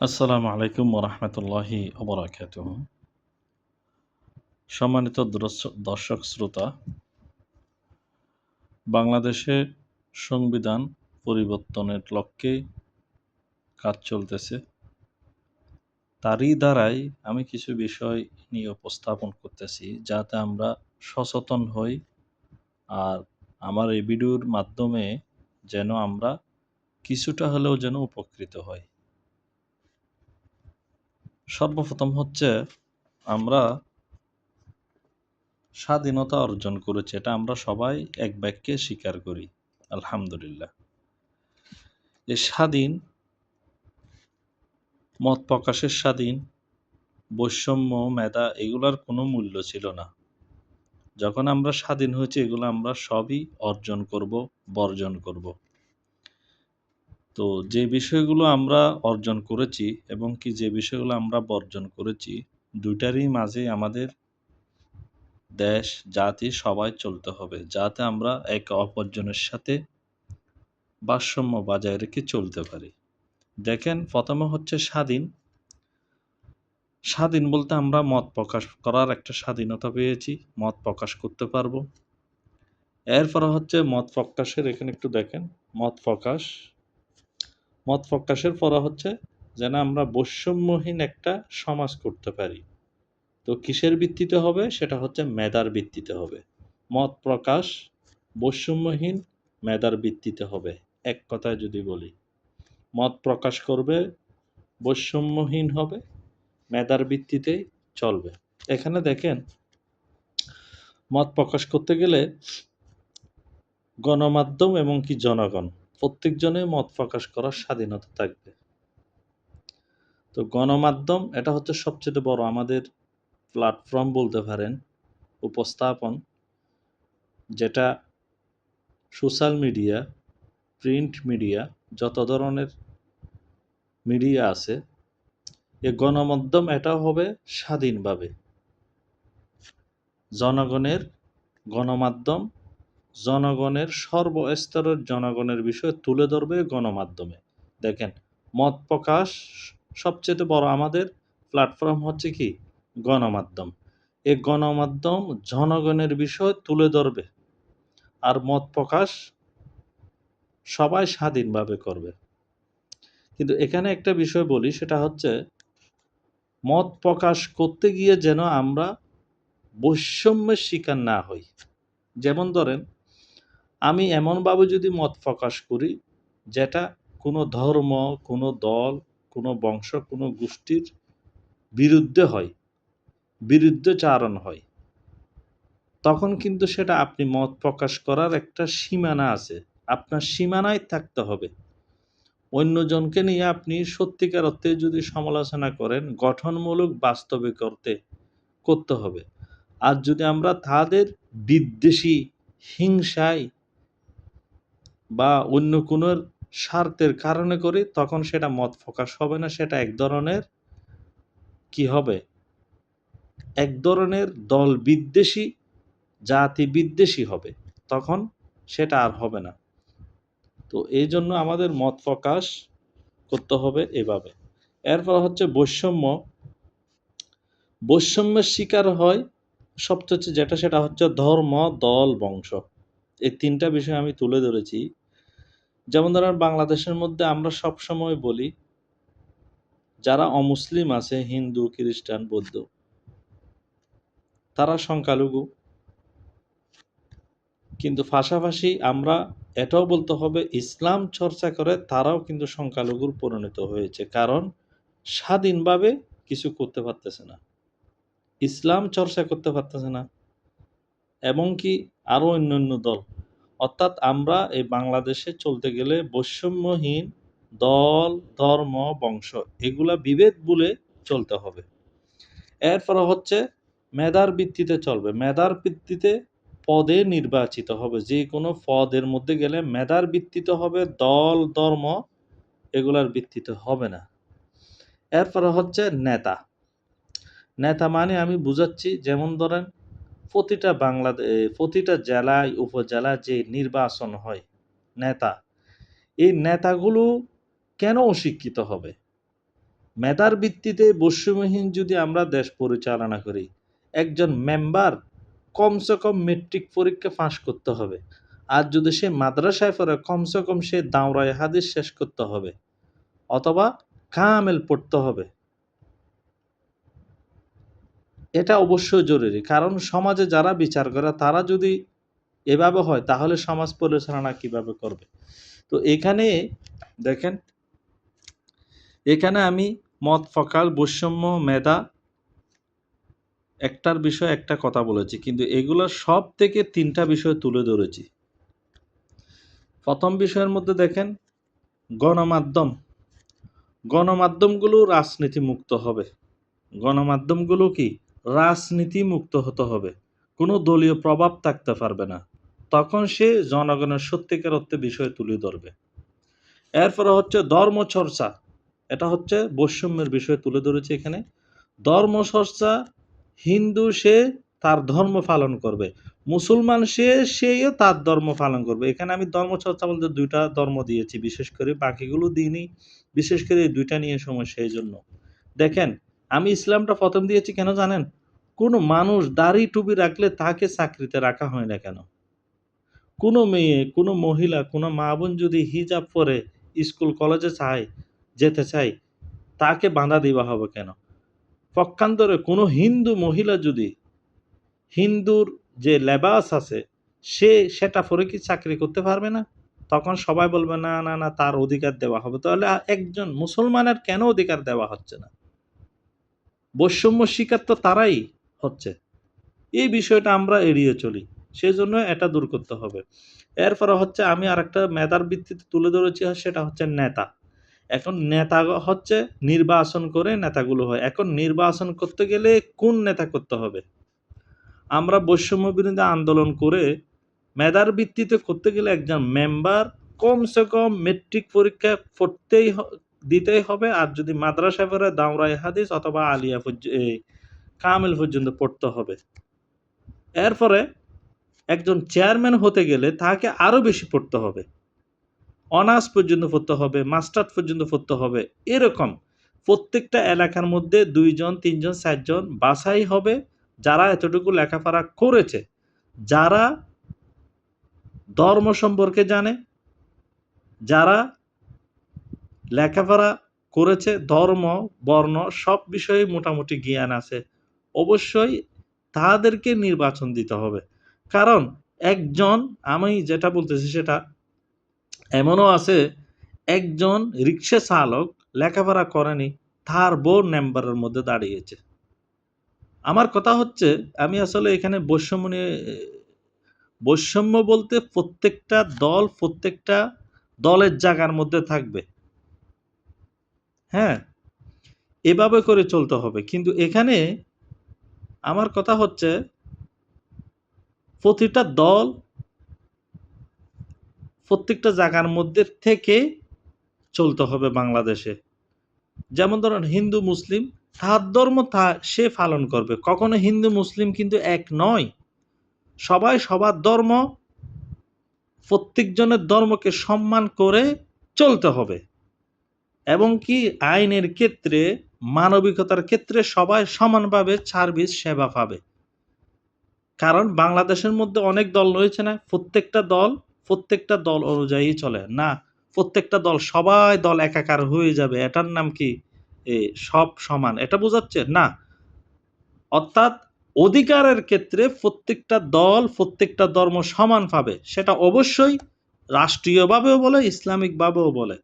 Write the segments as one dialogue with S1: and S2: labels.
S1: আসসালামু আলাইকুম ওরহমতুল্লাহি ওবরাকাতুহ। সম্মানিত দর্শক শ্রোতা, বাংলাদেশে সংবিধান পরিবর্তনের লক্ষ্যে কাজ চলতেছে। তারই দ্বারাই আমি কিছু বিষয় নিয়ে উপস্থাপন করতেছি যাতে আমরা সচেতন হই আর আমার এই ভিডিওর মাধ্যমে যেন আমরা কিছুটা হলেও যেন উপকৃত হই। সর্বপ্রথম হচ্ছে আমরা স্বাধীনতা অর্জন করেছি, এটা আমরা সবাই এক বাক্যে স্বীকার করি, আলহামদুলিল্লাহ। এই স্বাধীন, মত প্রকাশের স্বাধীন, বৈষম্য, মেধা এগুলার কোনো মূল্য ছিল না। যখন আমরা স্বাধীন হয়েছি, এগুলো আমরা সবই অর্জন করব, বর্জন করব। তো যে বিষয়গুলো আমরা অর্জন করেছি এবং কি যে বিষয়গুলো আমরা বর্জন করেছি, দুইটারই মাঝে আমাদের দেশ, জাতি, সবাই চলতে হবে যাতে আমরা একে অপরজনের সাথে ভারসাম্য বজায় রেখে চলতে পারি। দেখেন, প্রথমে হচ্ছে স্বাধীন। স্বাধীন বলতে আমরা মত প্রকাশ করার একটা স্বাধীনতা পেয়েছি, মত প্রকাশ করতে পারব। এরপরে হচ্ছে মত প্রকাশের, এখানে একটু দেখেন, মত প্রকাশ মত প্রকাশের পরে হচ্ছে যেন আমরা বৈষম্যহীন একটা সমাজ করতে পারি। তো কিসের ভিত্তিতে হবে? সেটা হচ্ছে মেধার ভিত্তিতে হবে। মত প্রকাশ বৈষম্যহীন মেধার ভিত্তিতে হবে। এক কথায় যদি বলি, মত প্রকাশ করবে, বৈষম্যহীন হবে, মেধার ভিত্তিতেই চলবে। এখানে দেখেন, মত প্রকাশ করতে গেলে গণমাধ্যম এবং কি জনগণ প্রত্যেকজনে মত প্রকাশ করার স্বাধীনতা থাকবে। তো গণমাধ্যম, এটা হচ্ছে সবচেয়ে বড় আমাদের প্ল্যাটফর্ম বলতে পারেন, উপস্থাপন, যেটা সোশ্যাল মিডিয়া প্রিন্ট মিডিয়া যত ধরনের মিডিয়া আছে, এ গণমাধ্যম এটাও হবে স্বাধীনভাবে। জনগণের গণমাধ্যম জনগণের সর্বস্তরের জনগণের বিষয় তুলে ধরবে গণমাধ্যমে। দেখেন, মত প্রকাশ সবচেয়ে বড় আমাদের প্ল্যাটফর্ম হচ্ছে কি? গণমাধ্যম। এই গণমাধ্যম জনগণের বিষয় তুলে ধরবে আর মত প্রকাশ সবাই স্বাধীনভাবে করবে। কিন্তু এখানে একটা বিষয় বলি, সেটা হচ্ছে মত প্রকাশ করতে গিয়ে যেন আমরা বৈষম্যের শিকার না হই। যেমন ধরেন আমি এমনভাবে যদি মত প্রকাশ করি যেটা কোনো ধর্ম, কোনো দল, কোনো বংশ, কোনো গোষ্ঠীর বিরুদ্ধে হয়, বিরুদ্ধে চারণ হয়, তখন কিন্তু সেটা আপনি মত প্রকাশ করার একটা সীমানা আছে। আপনার সীমানায় থাকতে হবে। অন্যজনকে নিয়ে আপনি সত্যিকার অর্থে যদি সমালোচনা করেন, গঠনমূলক বাস্তবে করতে করতে হবে। আর যদি আমরা তাদের বিদ্বেষী, হিংসায় বা অন্য কোনো স্বার্থের কারণে করি, তখন সেটা মত প্রকাশ হবে না, সেটা এক ধরনের কি হবে? এক ধরনের দল বিদ্বেষী, জাতি বিদ্বেষী হবে, তখন সেটা আর হবে না। তো এই জন্য আমাদের মত প্রকাশ করতে হবে এভাবে। এরপর হচ্ছে বৈষম্য। বৈষম্যের শিকার হয় সবচেয়ে যেটা, সেটা হচ্ছে ধর্ম, দল, বংশ। এই তিনটা বিষয় আমি তুলে ধরেছি। যেমন ধরেন বাংলাদেশের মধ্যে আমরা সব সময় বলি, যারা অমুসলিম আছে, হিন্দু, খ্রিস্টান, বৌদ্ধ, তারা সংখ্যালঘু। কিন্তু পাশাপাশি আমরা এটাও বলতে হবে, ইসলাম চর্চা করে তারাও কিন্তু সংখ্যালঘুর পরিণত হয়েছে। কারণ স্বাধীনভাবে কিছু করতে পারতেছে না। ইসলাম চর্চা করতে পারতেছে না। এবং কি আরও অন্যান্য দল। অর্থাৎ আমরা এই বাংলাদেশে চলতে গেলে বৈষম্যহীন দল, ধর্ম, বংশ, এগুলা বিভেদ বলে চলতে হবে। এরপরে হচ্ছে মেধার ভিত্তিতে চলবে। মেধার ভিত্তিতে পদে নির্বাচিত হবে। যে কোনো পদের মধ্যে গেলে মেধার ভিত্তিতে হবে, দল, ধর্ম এগুলার ভিত্তিতে হবে না। এরপরে হচ্ছে নেতা। নেতা মানে আমি বুঝাচ্ছি, যেমন ধরেন প্রতিটা বাংলাদেশ প্রতিটা জেলায়, উপজেলায় যে নির্বাচন হয় নেতা, এই নেতাগুলো কেন অশিক্ষিত হবে? মেধার ভিত্তিতে বৈষম্যহীন যদি আমরা দেশ পরিচালনা করি, একজন মেম্বার কমসে কম মেট্রিক পরীক্ষা পাস করতে হবে। আর যদি সে মাদ্রাসায় পড়ে, কমসে কম সে দাওরায় হাদিস শেষ করতে হবে। অথবা কামেল পড়তে হবে। এটা অবশ্যই জরুরি। কারণ সমাজে যারা বিচার করে, তারা যদি এভাবে হয়, তাহলে সমাজ পরিচালনা কীভাবে করবে? তো এখানে দেখেন, এখানে আমি মত ফকাল বৈষম্য, মেধা একটার বিষয়ে একটা কথা বলেছি। কিন্তু এগুলো সব থেকে তিনটা বিষয় তুলে ধরেছি। প্রথম বিষয়ের মধ্যে দেখেন, গণমাধ্যম। গণমাধ্যমগুলো রাজনীতি মুক্ত হবে। গণমাধ্যমগুলো কি? রাজনীতি মুক্ত হতে হবে। কোনো দলীয় প্রভাব থাকতে পারবে না। তখন সে জনগণের সত্যিকার অর্থে বিষয় তুলে ধরবে। এরপরে হচ্ছে ধর্মচর্চা। এটা হচ্ছে বৈষম্যের বিষয় তুলে ধরেছে এখানে। ধর্মচর্চা, হিন্দু সে তার ধর্ম পালন করবে। মুসলমান সে সেও তার ধর্ম পালন করবে। এখানে আমি ধর্মচর্চা বলতে দুইটা ধর্ম দিয়েছি। বিশেষ করে বাকিগুলো দিইনি। বিশেষ করে এই দুইটা নিয়ে সময় সেই জন্য। দেখেন আমি ইসলামটা প্রথম দিয়েছি কেন জানেন? কোনো মানুষ দাড়ি টুপি রাখলে তাকে চাকরিতে রাখা হয় না কেন? কোনো মেয়ে, কোনো মহিলা, কোনো মা বোন যদি হিজাব পরে স্কুল, কলেজে চায়, যেতে চায়, তাকে বাঁধা দেওয়া হবে কেন? পক্ষান্তরে কোনো হিন্দু মহিলা যদি হিন্দুর যে লেবাস আছে, সে সেটা পরে কি চাকরি করতে পারবে না? তখন সবাই বলবে, না না না, তার অধিকার দেওয়া হবে। তাহলে একজন মুসলমানের কেন অধিকার দেওয়া হচ্ছে না? বৈষম্য শিকার তো তারাই হচ্ছে। এই বিষয়টা আমরা এড়িয়ে চলি সেই জন্য এটা দূর করতে হবে। এরপরে হচ্ছে আমি আরেকটা মেধার ভিত্তিতে তুলে ধরেছি, সেটা হচ্ছে নেতা। এখন নেতা হচ্ছে নির্বাচন করে নেতাগুলো হয়। এখন নির্বাচন করতে গেলে কোন নেতা করতে হবে? আমরা বৈষম্য বিরোধী আন্দোলন করে মেধার ভিত্তিতে করতে গেলে একজন মেম্বার কমসে কম মেট্রিক পরীক্ষা হ- দিতেই হবে। আর যদি মাদ্রাসা পড়ে দাওরাই হাদিস অথবা আলিয়া কামেল পর্যন্ত পড়তে হবে। এরপরে একজন চেয়ারম্যান হতে গেলে তাকে আরও বেশি পড়তে হবে। অনার্স পর্যন্ত পড়তে হবে, মাস্টার্স পর্যন্ত পড়তে হবে, এরকম। প্রত্যেকটা এলাকার মধ্যে দুইজন, তিনজন, চারজন বাছাই হবে, যারা এতটুকু লেখাপড়া করেছে। যারা ধর্ম সম্পর্কে জানে, যারা লেখাপড়া করেছে, ধর্ম, বর্ণ, সব বিষয়ে মোটামুটি জ্ঞান আছে। অবশ্যই তাদেরকে নির্বাচন দিতে হবে। কারণ একজন, আমি যেটা বলতেছি সেটা, এমনও আছে, একজন রিক্সা চালক লেখাপড়া করেনি, তার বোর নাম্বারের মধ্যে দাঁড়িয়েছে। আমার কথা হচ্ছে, আমি আসলে এখানে বৈষম্য নিয়ে, বৈষম্য বলতে প্রত্যেকটা দল প্রত্যেকটা দলের জায়গার মধ্যে থাকবে। হ্যাঁ এভাবে করে চলতে হবে। কিন্তু এখানে আমার কথা হচ্ছে, প্রতিটা দল প্রত্যেকটা জায়গার মধ্যে থেকে চলতে হবে বাংলাদেশে। যেমন ধরেন, হিন্দু, মুসলিম তার ধর্ম তা সে পালন করবে। কখনো হিন্দু, মুসলিম কিন্তু এক নয়। সবাই সবার ধর্ম, প্রত্যেকজনের ধর্মকে সম্মান করে চলতে হবে। এবং কি আইনের ক্ষেত্রে, মানবিকতার ক্ষেত্রে সবাই সমানভাবে সার্ভিস সেবা পাবে। কারণ বাংলাদেশের মধ্যে অনেক দল রয়েছে না, প্রত্যেকটা দল প্রত্যেকটা দল অনুযায়ী চলে। না, প্রত্যেকটা দল, সবাই দল একাকার হয়ে যাবে। এটার নাম কি? সব সমান। এটা বোঝাচ্ছে? না। অর্থাৎ অধিকারের ক্ষেত্রে প্রত্যেকটা দল, প্রত্যেকটা ধর্ম সমান পাবে। সেটা অবশ্যই রাষ্ট্রীয়ভাবেও বলে, ইসলামিকভাবেও বলে।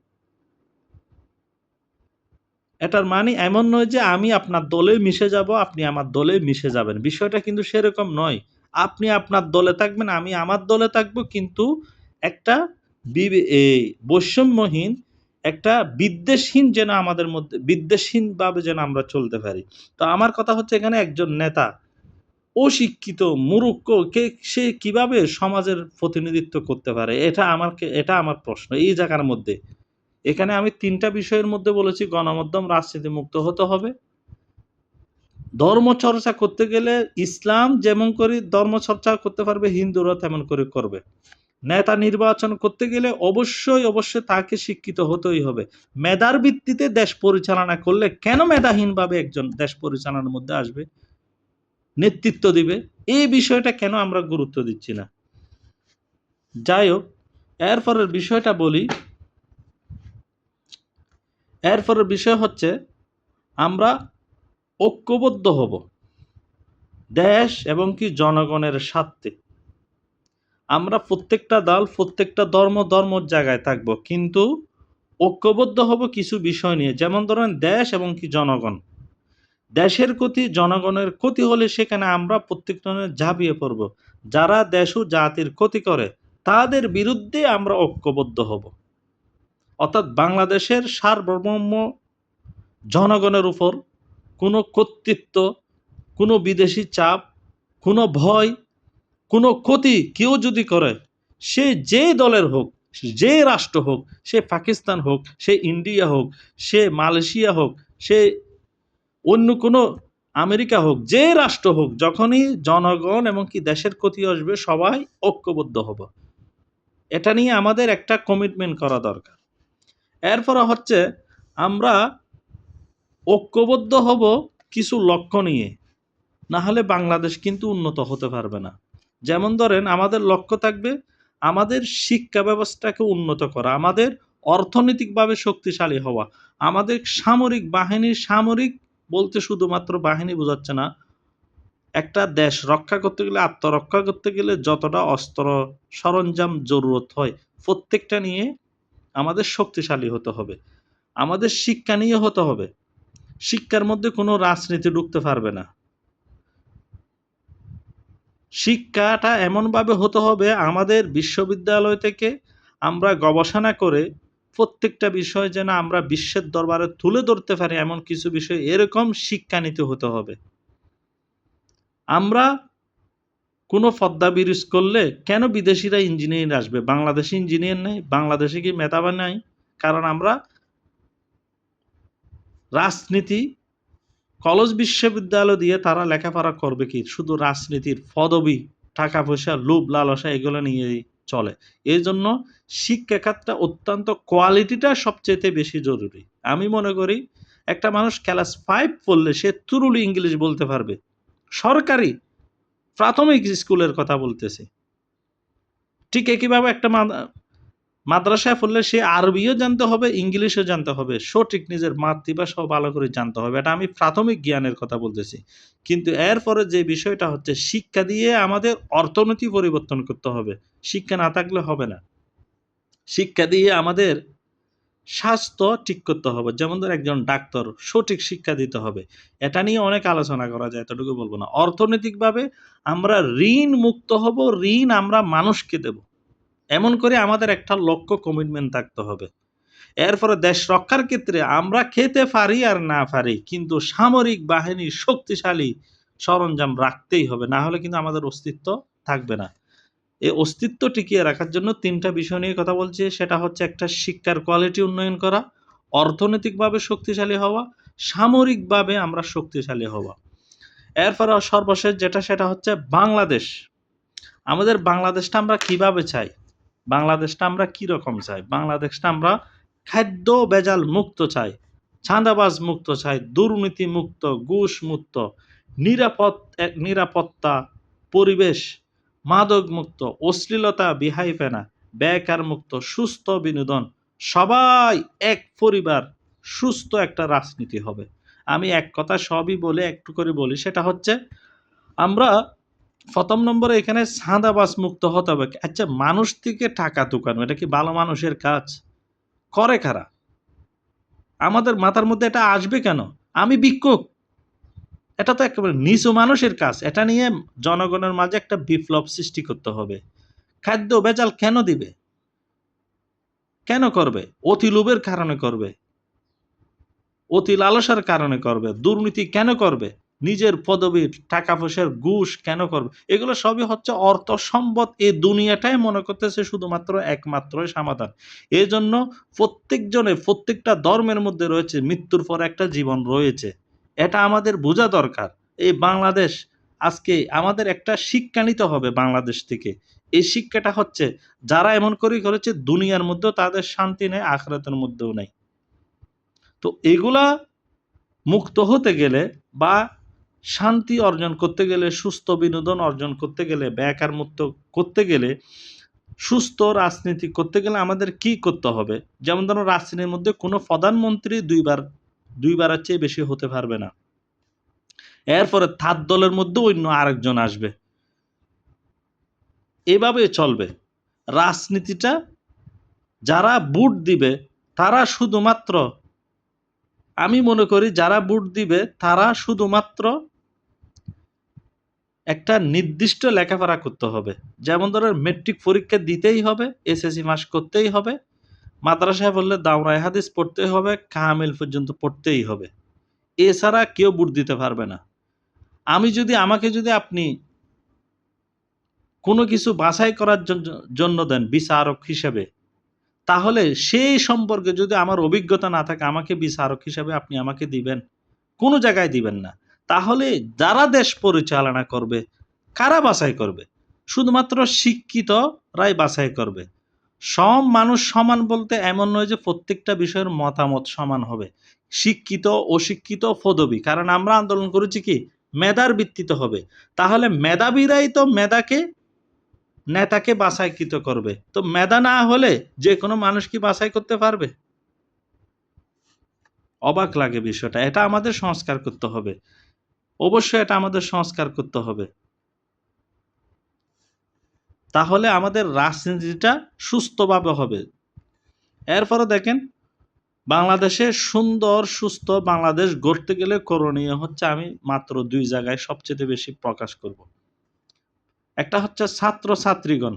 S1: এটার মানে এমন নয় যে আমি আপনার দলে মিশে যাব, আপনি আমার দলে মিশে যাবেন। বিষয়টা কিন্তু সেরকম নয়। আপনি আপনার দলে থাকবেন, আমি আমার দলে থাকব, কিন্তু একটা বৈষম্যহীন, একটা বিদ্বেষহীন যেন আমাদের মধ্যে বিদ্বেষহীন ভাবে যেন আমরা চলতে পারি। তো আমার কথা হচ্ছে এখানে একজন নেতা, অশিক্ষিত মুরুক্ষ কে, সে কীভাবে সমাজের প্রতিনিধিত্ব করতে পারে? এটা আমাকে, এটা আমার প্রশ্ন এই জায়গার মধ্যে। এখানে আমি তিনটা বিষয়ের মধ্যে বলেছি, গণমাধ্যম রাজনীতি মুক্ত হতে হবে। ধর্মচর্চা করতে গেলে ইসলাম যেমন করে ধর্মচর্চা করতে পারবে, হিন্দুরা তেমন করে করবে। নেতা নির্বাচন করতে গেলে অবশ্যই অবশ্যই তাকে শিক্ষিত হতেই হবে। মেধার ভিত্তিতে দেশ পরিচালনা করলে কেন মেধাহীনভাবে একজন দেশ পরিচালনার মধ্যে আসবে? নেতৃত্ব দিবে। এই বিষয়টা কেন আমরা গুরুত্ব দিচ্ছি না? যাই হোক, এরপরের বিষয়টা বলি এরপরের বিষয় হচ্ছে, আমরা ঐক্যবদ্ধ হব। দেশ এবং কি জনগণের স্বার্থে। আমরা প্রত্যেকটা দল, প্রত্যেকটা ধর্ম, ধর্মর জায়গায় থাকব। কিন্তু ঐক্যবদ্ধ হব কিছু বিষয় নিয়ে। যেমন ধরেন, দেশ এবং কি জনগণ। দেশের ক্ষতি, জনগণের ক্ষতি হলে সেখানে আমরা প্রত্যেকটা ঝাঁপিয়ে পড়ব। যারা দেশ ও জাতির ক্ষতি করে, তাদের বিরুদ্ধে আমরা ঐক্যবদ্ধ হব। অর্থাৎ বাংলাদেশের সার্বভৌম জনগণের উপর কোনো কর্তৃত্ব, কোনো বিদেশি চাপ, কোনো ভয়, কোনো ক্ষতি কেউ যদি করে, সে যে দলের হোক, যে রাষ্ট্র হোক, সে পাকিস্তান হোক, সে ইন্ডিয়া হোক, সে মালয়েশিয়া হোক, সে অন্য কোনো আমেরিকা হোক, যে রাষ্ট্র হোক, যখনই জনগণ এবং কি দেশের ক্ষতি আসবে, সবাই ঐক্যবদ্ধ হব। এটা নিয়ে আমাদের একটা কমিটমেন্ট করা দরকার। এরপরে হচ্ছে আমরা ঐক্যবদ্ধ হব কিছু লক্ষ্য নিয়ে। না হলে বাংলাদেশ কিন্তু উন্নত হতে পারবে না। যেমন ধরেন, আমাদের লক্ষ্য থাকবে আমাদের শিক্ষা ব্যবস্থাকে উন্নত করা, আমাদের অর্থনৈতিকভাবে শক্তিশালী হওয়া, আমাদের সামরিক বাহিনী সামরিক বলতে শুধুমাত্র বাহিনী বোঝাচ্ছে না, একটা দেশ রক্ষা করতে গেলে, আত্মরক্ষা করতে গেলে যতটা অস্ত্র সরঞ্জাম জরুরত হয়, প্রত্যেকটা নিয়ে আমাদের শক্তিশালী হতে হবে। আমাদের শিক্ষা নিয়ে হতে হবে। শিক্ষার মধ্যে কোনো রাজনীতি ঢুকতে পারবে না। শিক্ষাটা এমনভাবে হতে হবে, আমাদের বিশ্ববিদ্যালয় থেকে আমরা গবেষণা করে প্রত্যেকটা বিষয় যেন আমরা বিশ্বের দরবারে তুলে ধরতে পারি, এমন কিছু বিষয় এরকম শিক্ষা নিতে হতে হবে। আমরা কোনো পদ্মা ব্রিজ করলে কেন বিদেশিরা ইঞ্জিনিয়ার আসবে? বাংলাদেশি ইঞ্জিনিয়ার নেই, বাংলাদেশে কি মেধাবা নাই? কারণ আমরা রাজনীতি, কলেজ বিশ্ববিদ্যালয় দিয়ে তারা লেখাপড়া করবে কি? শুধু রাজনীতির পদবি টাকা পয়সা লোভ, লালসা এগুলো নিয়েই চলে। এই জন্য শিক্ষা খাতটা অত্যন্ত কোয়ালিটিটা সবচেয়ে বেশি জরুরি। আমি মনে করি একটা মানুষ ক্লাস ফাইভ পড়লে সে তুরুলি ইংলিশ বলতে পারবে। সরকারি প্রাথমিক স্কুলের কথা বলতেছি। ঠিক একইভাবে একটা মাদ্রাসায় পড়লে সে আরবিও জানতে হবে, ইংলিশও জানতে হবে। সঠিক নিজের মাতৃভাষাও ভালো করে জানতে হবে। এটা আমি প্রাথমিক জ্ঞানের কথা বলতেছি। কিন্তু এরপরে যে বিষয়টা হচ্ছে, শিক্ষা দিয়ে আমাদের অর্থনীতি পরিবর্তন করতে হবে। শিক্ষা না থাকলে হবে না। শিক্ষা দিয়ে আমাদের স্বাস্থ্য ঠিক করতে হবে। যেমন ধর একজন ডাক্তার, সঠিক শিক্ষা দিতে হবে। এটা নিয়ে অনেক আলোচনা করা যায়, এতটুকু বলব না। অর্থনৈতিকভাবে আমরা ঋণ মুক্ত হব, ঋণ আমরা মানুষকে দেব। এমন করে আমাদের একটা লক্ষ্য কমিটমেন্ট থাকতে হবে। এরপরে দেশ রক্ষার ক্ষেত্রে আমরা খেতে পারি আর না পারি, কিন্তু সামরিক বাহিনী শক্তিশালী সরঞ্জাম রাখতেই হবে। না হলে কিন্তু আমাদের অস্তিত্ব থাকবে না। এই অস্তিত্ব টিকিয়ে রাখার জন্য তিনটা বিষয় নিয়ে কথা বলছি। সেটা হচ্ছে একটা শিক্ষার কোয়ালিটি উন্নয়ন করা, অর্থনৈতিকভাবে শক্তিশালী হওয়া, সামরিকভাবে আমরা শক্তিশালী হওয়া। এরপরে সর্বশেষ যেটা, সেটা হচ্ছে বাংলাদেশ। আমাদের বাংলাদেশটা আমরা কীভাবে চাই? বাংলাদেশটা আমরা কি রকম চাই? বাংলাদেশটা আমরা খাদ্য বেজাল মুক্ত চাই ছাঁদাবাজ মুক্ত চাই, দুর্নীতি মুক্ত, ঘুষ মুক্ত, নিরাপদ, নিরাপত্তা, পরিবেশ মাদক মুক্ত অশ্লীলতা বিহাইপেনা বেকার মুক্ত সুস্থ বিনোদন, সবাই এক পরিবার, সুস্থ একটা রাজনীতি হবে। আমি এক কথা সবই বলে, একটু করে বলি, সেটা হচ্ছে আমরা প্রথম নম্বরে এখানে সাদাবাস মুক্ত হতে হবে। আচ্ছা মানুষ থেকে টাকা তুকানো এটা কি ভালো মানুষের কাজ? করে কারা? আমাদের মাথার মধ্যে এটা আসবে কেন? আমি ভিক্ষুক। এটা তো একেবারে নিচু মানুষের কাজ। এটা নিয়ে জনগণের মাঝে একটা বিপ্লব সৃষ্টি করতে হবে। খাদ্য বেজাল কেন দিবে? কেন করবে? অতি লোভের কারণে করবে। অতি লালসার কারণে করবে। দুর্নীতি কেন করবে? নিজের পদবীর টাকা পয়সার ঘুষ কেন করবে? এগুলো সবই হচ্ছে অর্থ সম্পদ। এই দুনিয়াটাই মনে করতেছে শুধুমাত্র একমাত্রই সমাধান। এই জন্য প্রত্যেকজনের প্রত্যেকটা ধর্মের মধ্যে রয়েছে, মৃত্যুর পর একটা জীবন রয়েছে। এটা আমাদের বোঝা দরকার। এই বাংলাদেশ আজকে আমাদের একটা শিক্ষা নিতে হবে বাংলাদেশ থেকে। এই শিক্ষাটা হচ্ছে, যারা এমন করে করেছে, দুনিয়ার মধ্যেও তাদের শান্তি নেই, আখরাতের মধ্যেও নেই। তো এগুলা মুক্ত হতে গেলে বা শান্তি অর্জন করতে গেলে, সুস্থ বিনোদন অর্জন করতে গেলে, বেকার মুক্ত করতে গেলে, সুস্থ রাজনীতি করতে গেলে আমাদের কি করতে হবে? যেমন ধরো রাজনীতির মধ্যে কোনো প্রধানমন্ত্রী দুইবার দুইবারের চেয়ে বেশি হতে পারবে না। এরপরে তার দলের মধ্যে অন্য আরেকজন আসবে। এভাবে চলবে। রাজনীতিটা যারা ভোট দিবে, তারা শুধুমাত্র, আমি মনে করি যারা ভোট দিবে, তারা শুধুমাত্র একটা নির্দিষ্ট লেখাপড়া করতে হবে। যেমন ধরো মেট্রিক পরীক্ষা দিতেই হবে এসএসসি মাস করতেই হবে। মাদ্রাসায় বললে দাওরাই হাদিস পড়তেই হবে, কামিল পর্যন্ত পড়তেই হবে। এছাড়া কেউ বুট দিতে পারবে না। আমি যদি, আমাকে যদি আপনি কোনো কিছু বাছাই করার জন্য দেন, বিচারক হিসেবে, তাহলে সেই সম্পর্কে যদি আমার অভিজ্ঞতা না থাকে, আমাকে বিচারক হিসেবে আপনি আমাকে দিবেন, কোনো জায়গায় দিবেন না। তাহলে যারা দেশ পরিচালনা করবে, কারা বাছাই করবে? শুধুমাত্র শিক্ষিতরাই বাছাই করবে। সব মানুষ সমান বলতে এমন নয় যে প্রত্যেকটা বিষয়ের মতামত সমান হবে। শিক্ষিত, অশিক্ষিত, পদবী। কারণ আমরা আন্দোলন করেছি কি? মেধার ভিত্তিতে হবে। তাহলে মেধাবীরাই তো মেধাকে, নেতাকে বাছাইকৃত করবে। তো মেধা না হলে যে কোনো মানুষ কি বাছাই করতে পারবে? অবাক লাগে বিষয়টা। এটা আমাদের সংস্কার করতে হবে। অবশ্যই এটা আমাদের সংস্কার করতে হবে। তাহলে আমাদের রাজনীতিটা সুস্থভাবে হবে। এরপরে দেখেন, বাংলাদেশে সুন্দর, সুস্থ বাংলাদেশ গড়তে গেলে করণীয় হচ্ছে আমি মাত্র দুই জায়গায় সবচেয়ে বেশি প্রকাশ করব। একটা হচ্ছে ছাত্র ছাত্রীগণ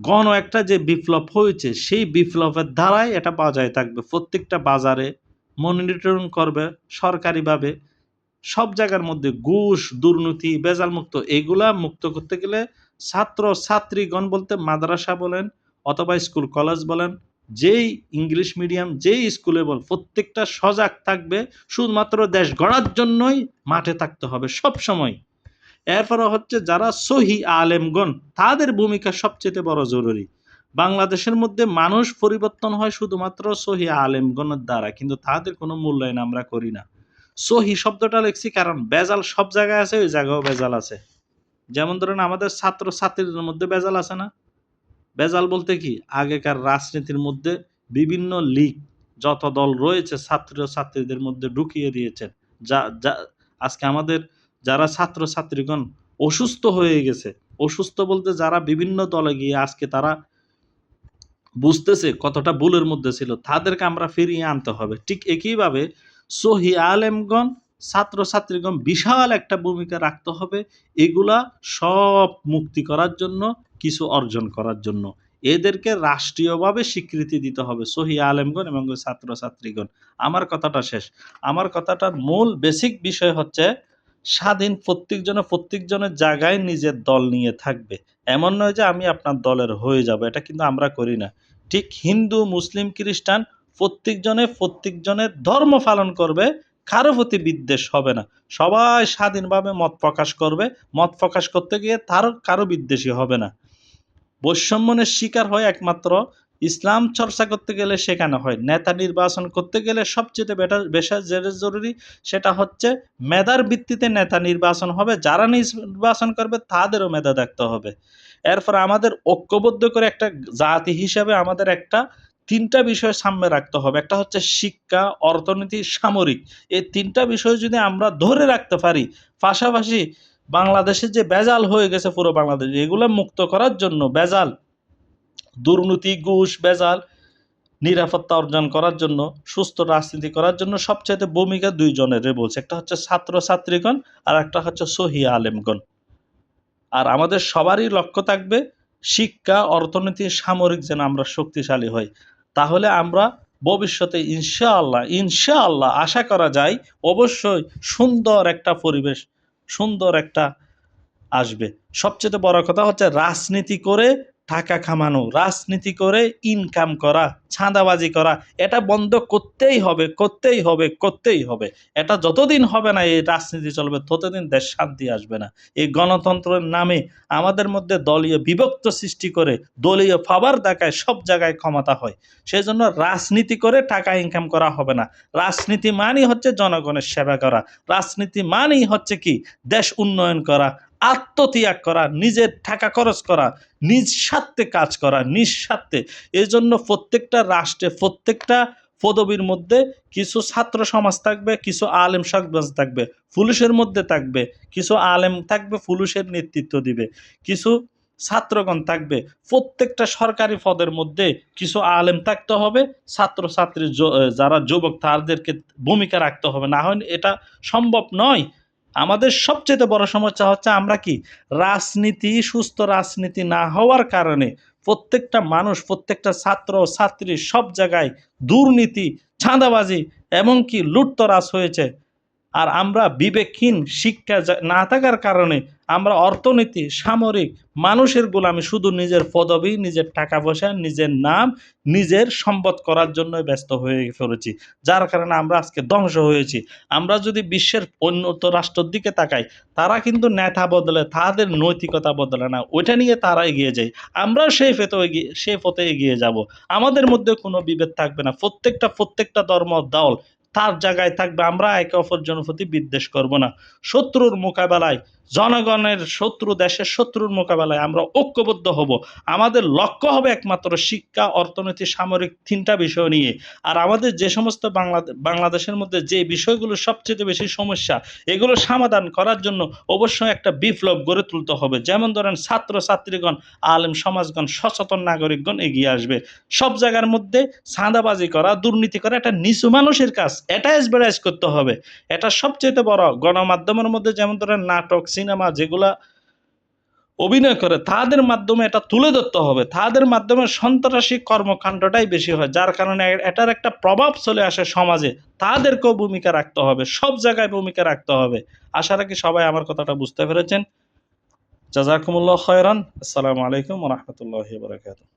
S1: গণ একটা যে বিপ্লব হয়েছে, সেই বিপ্লবের দ্বারাই এটা বজায় থাকবে। প্রত্যেকটা বাজারে মনিটরিং করবে সরকারিভাবে। সব জায়গার মধ্যে ঘুষ, দুর্নীতি বেজাল মুক্ত এগুলা মুক্ত করতে গেলে ছাত্র ছাত্রীগণ বলতে মাদ্রাসা বলেন অথবা স্কুল কলেজ বলেন, যেই ইংলিশ মিডিয়াম, যেই স্কুলে বল, প্রত্যেকটা সজাগ থাকবে, শুধুমাত্র দেশ গড়ার জন্যই মাঠে থাকতে হবে সব সময় এরপরে হচ্ছে যারা সহি আলেমগণ, তাদের ভূমিকা সবচেয়ে বড় জরুরি। বাংলাদেশের মধ্যে মানুষ পরিবর্তন হয় শুধুমাত্র সহি আলেমগণের দ্বারা, কিন্তু তাদের কোনো মূল্যায়ন আমরা করি না। সহি শব্দটা লিখছি কারণ বেজাল সব জায়গায় আছে, ওই জায়গাও বেজাল আছে। যেমন ধরেন আমাদের ছাত্র ছাত্রীদের মধ্যে বেজাল আছে না? বেজাল বলতে কি? আগেকার রাজনীতির মধ্যে বিভিন্ন লীগ, যত দল রয়েছে ছাত্র ছাত্রীদের মধ্যে ঢুকিয়ে দিয়েছেন। যা যা, আজকে আমাদের যারা ছাত্র ছাত্রীগণ অসুস্থ হয়ে গেছে, অসুস্থ বলতে যারা বিভিন্ন দলে গিয়ে আজকে তারা বুঝতেছে কতটা ভুলের মধ্যে ছিল, তাদেরকে আমরা ফিরিয়ে আনতে হবে। ঠিক একইভাবে সহি আলেমগণ ছাত্র ছাত্রীগণ বিশাল একটা ভূমিকা রাখতে হবে। এগুলা সব মুক্তি করার জন্য, কিছু অর্জন করার জন্য। এদেরকে রাষ্ট্রীয়ভাবে স্বীকৃতি দিতে হবে, সহি আলেমগণ এবং ছাত্র ছাত্রীগণ আমার কথাটা শেষ। আমার কথাটার মূল বেসিক বিষয় হচ্ছে, স্বাধীন প্রত্যেকজনে প্রত্যেকজনের জায়গায় নিজের দল নিয়ে থাকবে। এমন নয় যে আমি আপনার দলের হয়ে যাব, এটা কিন্তু আমরা করি না। ঠিক হিন্দু, মুসলিম, খ্রিস্টান প্রত্যেকজনে প্রত্যেকজনের ধর্ম পালন করবে কারও প্রতি বিদ্বেষ হবে না। সবাই স্বাধীনভাবে মত প্রকাশ করবে। মত প্রকাশ করতে গিয়ে তার কারও বিদ্বেষী হবে না। বৈষম্যনের শিকার হয় একমাত্র ইসলাম চর্চা করতে গেলে সেখানে হয়। নেতা নির্বাচন করতে গেলে সবচেয়ে বেটার বেশা যেটা জরুরি সেটা হচ্ছে মেধার ভিত্তিতে নেতা নির্বাচন হবে। যারা নির্বাচন করবে তাদেরও মেধা দেখতে হবে। এরপর আমাদের ঐক্যবদ্ধ করে একটা জাতি হিসাবে আমাদের একটা তিনটা বিষয় সামনে রাখতে হবে। একটা হচ্ছে শিক্ষা, অর্থনীতি, সামরিক। এই তিনটা বিষয় যদি আমরা ধরে রাখতে পারি, পাশাপাশি বাংলাদেশে যে বেজাল হয়ে গেছে পুরো বাংলাদেশ, এগুলো মুক্ত করার জন্য বেজাল, দুর্নীতি, ঘুষ, বেজাল, নিরাপত্তা অর্জন করার জন্য, সুস্থ রাজনীতি করার জন্য সবচাইতে ভূমিকা দুইজনের বলছে। একটা হচ্ছে ছাত্র ছাত্রীগণ আর একটা হচ্ছে সহি আলেমগণ। আর আমাদের সবারই লক্ষ্য থাকবে, শিক্ষা, অর্থনীতি, সামরিক যেন আমরা শক্তিশালী হই। তাহলে আমরা ভবিষ্যতে ইনশাআল্লাহ ইনশাআল্লাহ আশা করা যায় অবশ্যই সুন্দর একটা পরিবেশ, সুন্দর একটা আসবে। সবচেয়ে বড় কথা হচ্ছে রাজনীতি করে টাকা খামানো রাজনীতি করে ইনকাম করা ছাঁদাবাজি করা, এটা বন্ধ করতেই হবে করতেই হবে করতেই হবে। এটা যতদিন হবে না এই রাজনীতি চলবে, ততদিন দেশ শান্তি আসবে না। এই গণতন্ত্রের নামে আমাদের মধ্যে দলীয় বিভক্ত সৃষ্টি করে দলীয় ফাবার দেখায় সব জায়গায় ক্ষমতা হয়। সেই জন্য রাজনীতি করে টাকা ইনকাম করা হবে না। রাজনীতি মানেই হচ্ছে জনগণের সেবা করা। রাজনীতি মানেই হচ্ছে কি? দেশ উন্নয়ন করা। আত্মত্যাগ করা, নিজের টাকা খরচ করা, নিজ স্বার্থে কাজ করা নিঃস্বার্থে এই জন্য প্রত্যেকটা রাষ্ট্রে, প্রত্যেকটা পদবীর মধ্যে কিছু ছাত্র সমাজ থাকবে, কিছু আলেম সমাজ থাকবে, পুলিশের মধ্যে থাকবে, কিছু আলেম থাকবে, পুলিশের নেতৃত্ব দিবে, কিছু ছাত্রগণ থাকবে। প্রত্যেকটা সরকারি পদের মধ্যে কিছু আলেম থাকতে হবে ছাত্র ছাত্রী যারা যুবক, তাদেরকে ভূমিকা রাখতে হবে। না হয় এটা সম্ভব নয়। আমাদের সবচেয়ে বড় সমস্যা হচ্ছে আমরা কি? রাজনীতি, সুস্থ রাজনীতি না হওয়ার কারণে প্রত্যেকটা মানুষ, প্রত্যেকটা ছাত্র ছাত্রী সব জায়গায় দুর্নীতি ছাঁদাবাজি এমনকি লুটতরাজ হয়েছে। আর আমরা বিবেকহীন শিক্ষা না থাকার কারণে আমরা অর্থনীতি, সামরিক, মানুষের গোলামি শুধু নিজের পদবি, নিজের টাকা পয়সা, নিজের নাম, নিজের সম্পদ করার জন্য ব্যস্ত হয়ে পড়েছি। যার কারণে আমরা আজকে ধ্বংস হয়েছি। আমরা যদি বিশ্বের উন্নত রাষ্ট্রের দিকে তাকাই, তারা কিন্তু নেতা বদলে, তাদের নৈতিকতা বদলে না, ওইটা নিয়ে তারা এগিয়ে যায়। আমরাও সেই পথে এগিয়ে, সেই পথে এগিয়ে যাব। আমাদের মধ্যে কোনো বিভেদ থাকবে না। প্রত্যেকটা প্রত্যেকটা ধর্ম, দল তার জায়গায় থাকবে আমরা একে অপরজন প্রতি বিদ্বেষ করব না। শত্রুর মোকাবেলায় জনগণের শত্রু, দেশের শত্রুর মোকাবেলায় আমরা ঐক্যবদ্ধ হব। আমাদের লক্ষ্য হবে একমাত্র শিক্ষা, অর্থনীতি, সামরিক তিনটা বিষয় নিয়ে। আর আমাদের যে সমস্ত বাংলা বাংলাদেশের মধ্যে যে বিষয়গুলো সবচেয়ে বেশি সমস্যা, এগুলো সমাধান করার জন্য অবশ্যই একটা বিপ্লব গড়ে তুলতে হবে। যেমন ধরেন ছাত্র ছাত্রীগণ আলেম সমাজগণ, সচেতন নাগরিকগণ এগিয়ে আসবে। সব জায়গার মধ্যে সাঁদাবাজি করা, দুর্নীতি করা, এটা নিচু মানুষের কাজ। এটা এসবেরাইজ করতে হবে। এটা সবচেয়ে বড় গণমাধ্যমের মধ্যে যেমন ধরেন নাটক সিনেমা যেগুলা অভিনয় করে, তাদের মাধ্যমে এটা তুলে ধরতে হবে। তাদের মাধ্যমে সন্ত্রাসী কর্মকাণ্ডটাই বেশি হয়, যার কারণে এটার একটা প্রভাব চলে আসে সমাজে। তাদেরকেও ভূমিকা রাখতে হবে, সব জায়গায় ভূমিকা রাখতে হবে। আশা রাখি সবাই আমার কথাটা বুঝতে পেরেছেন। জাজাকুমুল্লাহ খয়রান। আসসালামু আলাইকুম রহমতুল্লাহ বরকাত